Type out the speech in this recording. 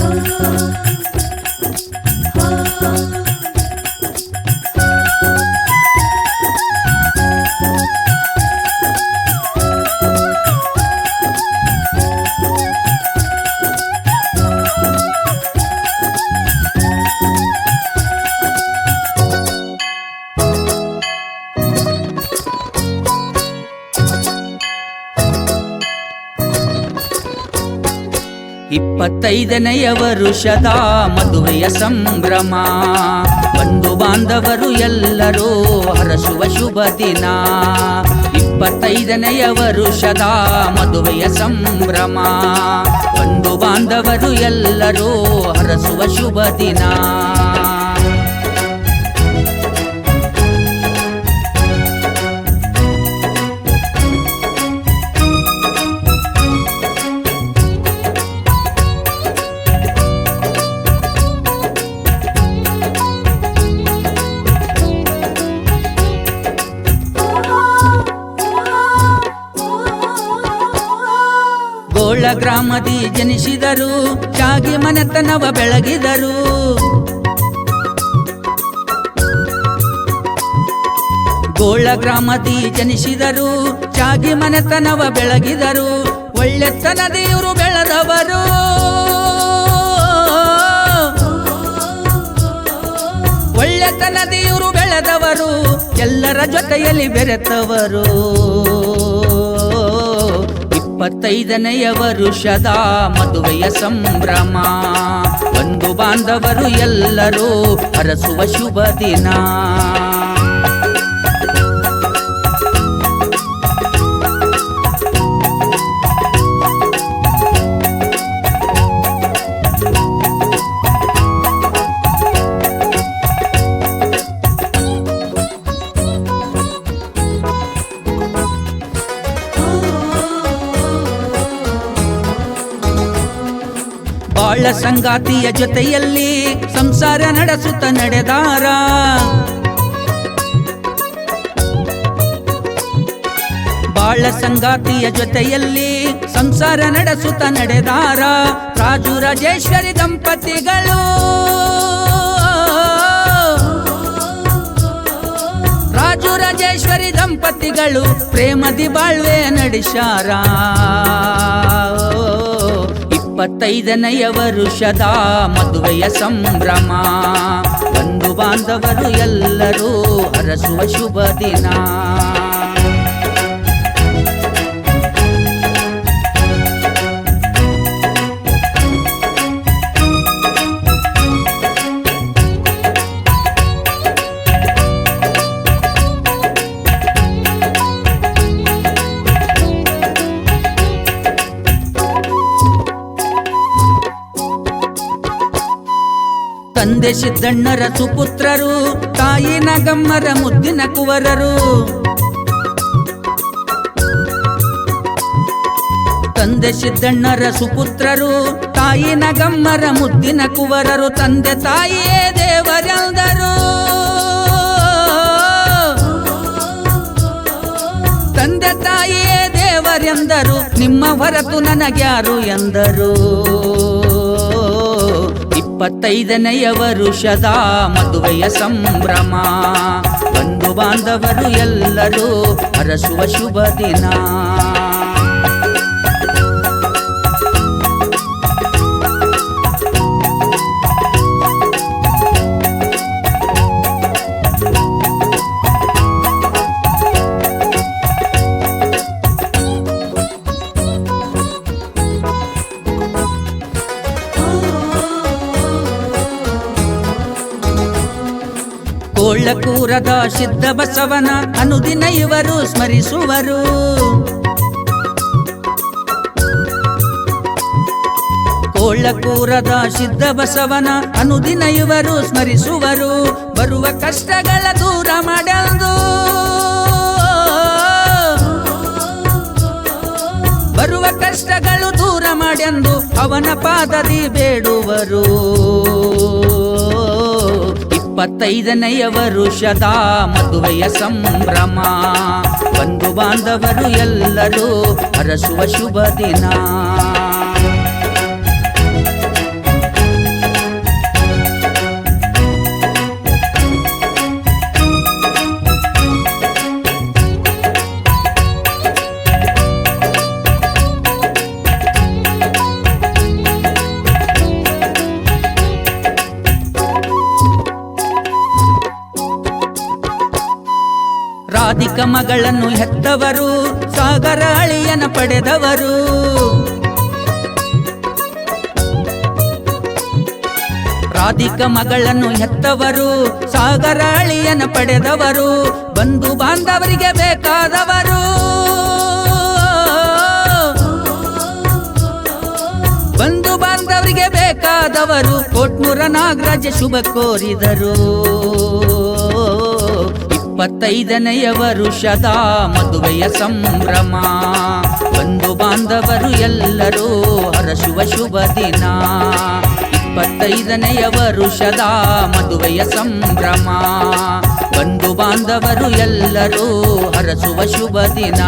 Oh, oh, oh. ಇಪ್ಪತ್ತೈದನೆಯ ವರುಷದ ಮದುವೆಯ ಸಂಭ್ರಮ. ಬಂಧು ಬಾಂಧವರು ಎಲ್ಲರೂ ಹರಸುವ ಶುಭ ದಿನ. ಇಪ್ಪತ್ತೈದನೆಯ ವರುಷದ ಮದುವೆಯ ಸಂಭ್ರಮ. ಬಂಧು ಬಾಂಧವರು ಎಲ್ಲರೂ ಹರಸುವ ಶುಭ ದಿನ. ಗೋಳ ಗ್ರಾಮದಿ ಜನಿಸಿದರು ಚಾಗಿ ಮನೆತನವ ಬೆಳಗಿದರು. ಗೋಳ ಗ್ರಾಮದಿ ಜನಿಸಿದರು ಶಾಗಿ ಮನೆತನವ ಬೆಳಗಿದರು. ಒಳ್ಳೆತನದಿ ಇವರು ಬೆಳೆದವರು. ಒಳ್ಳೆತನದಿ ಇವರು ಬೆಳೆದವರು, ಎಲ್ಲರ ಜೊತೆಯಲ್ಲಿ ಬೆರೆತವರು. ಇಪ್ಪತ್ತೈದನೆಯ ವರುಷದ ಮದುವೆಯ ಸಂಭ್ರಮ. ಬಂಧು ಬಾಂಧವರು ಎಲ್ಲರೂ ಹರಸುವ ಶುಭ ದಿನ. ಬಾಳ ಸಂಗಾತಿಯ ಜೊತೆಯಲ್ಲಿ ಸಂಸಾರ ನಡೆಸುತ್ತ ನಡೆದಾರ. ಬಾಳ ಸಂಗಾತಿಯ ಜೊತೆಯಲ್ಲಿ ಸಂಸಾರ ನಡೆಸುತ್ತ ನಡೆದಾರ. ರಾಜು ರಾಜೇಶ್ವರಿ ದಂಪತಿಗಳು. ರಾಜು ರಾಜೇಶ್ವರಿ ದಂಪತಿಗಳು ಪ್ರೇಮದಿ ಬಾಳ್ವೆ ನಡೆಸಾರ ಇಪ್ಪತ್ತೈದನೆಯ ವರುಷದ ಮದುವೆಯ ಸಂಭ್ರಮ. ಬಂಧು ಬಾಂಧವರು ಎಲ್ಲರೂ ಹರಸುವ ಶುಭ ದಿನ. ತಂದೆ ಸಿದ್ದಣ್ಣರ ಸುಪುತ್ರರು, ತಾಯಿ ನಗಮ್ಮರ ಮುದ್ದಿನ ಕುವರರು. ತಂದೆ ಸಿದ್ದಣ್ಣರ ಸುಪುತ್ರರು, ತಾಯಿ ನಗಮ್ಮರ ಮುದ್ದಿನ ಕುವರರು, ತಂದೆ ತಾಯಿಯೇ ದೇವರೆಂದರು. ತಂದೆ ತಾಯಿಯೇ ದೇವರೆಂದರು, ನಿಮ್ಮ ಹೊರತು ನನಗ್ಯಾರು ಎಂದರು. ಇಪ್ಪತ್ತೈದನೆಯ ವರುಷದ ಮದುವೆಯ ಸಂಭ್ರಮ. ಬಂಧು ಬಾಂಧವರು ಎಲ್ಲರೂ ಹರಸುವ ಶುಭ ದಿನ. ಕೋಳಕೂರದ ಸಿದ್ಧ ಬಸವನ ಅನುದಿನ ಇವರು ಸ್ಮರಿಸುವರು. ಕೋಳಕೂರದ ಸಿದ್ಧ ಬಸವನ ಅನುದಿನ ಇವರು ಸ್ಮರಿಸುವರು. ಬರುವ ಕಷ್ಟಗಳ ದೂರ ಮಾಡಲು ಬರುವ ಕಷ್ಟಗಳು ದೂರ ಮಾಡೆಂದು ಅವನ ಪಾದದಿ ಬೇಡುವರು. ಇಪ್ಪತ್ತೈದನೆಯ ವರುಷದ ಮದುವೆಯ ಸಂಭ್ರಮ. ಬಂಧು ಬಾಂಧವರು ಎಲ್ಲರೂ ಹರಸುವ ಶುಭ ದಿನ. ಮಗಳನ್ನು ಹೆತ್ತವರು, ಸಾಗರ ಅಳಿಯನ ಪಡೆದವರು. ರಾಧಿಕ ಮಗಳನ್ನು ಹೆತ್ತವರು, ಸಾಗರ ಅಳಿಯನ ಪಡೆದವರು, ಬಂಧು ಬಾಂಧವರಿಗೆ ಬೇಕಾದವರು. ಬಂಧು ಬಾಂಧವರಿಗೆ ಬೇಕಾದವರು, ಕೋಟ್ಮುರ ನಾಗರಾಜ ಶುಭ ಕೋರಿದರು. ಇಪ್ಪತ್ತೈದನೆಯ ವರುಷದ ಮದುವೆಯ ಸಂಭ್ರಮ. ಬಂಧು ಬಾಂಧವರು ಎಲ್ಲರೂ ಹರಸುವ ಶುಭ ದಿನ. ಇಪ್ಪತ್ತೈದನೆಯ ವರುಷದ ಮದುವೆಯ ಸಂಭ್ರಮ. ಬಂಧು ಬಾಂಧವರು ಎಲ್ಲರೂ ಹರಸುವ ಶುಭ ದಿನ.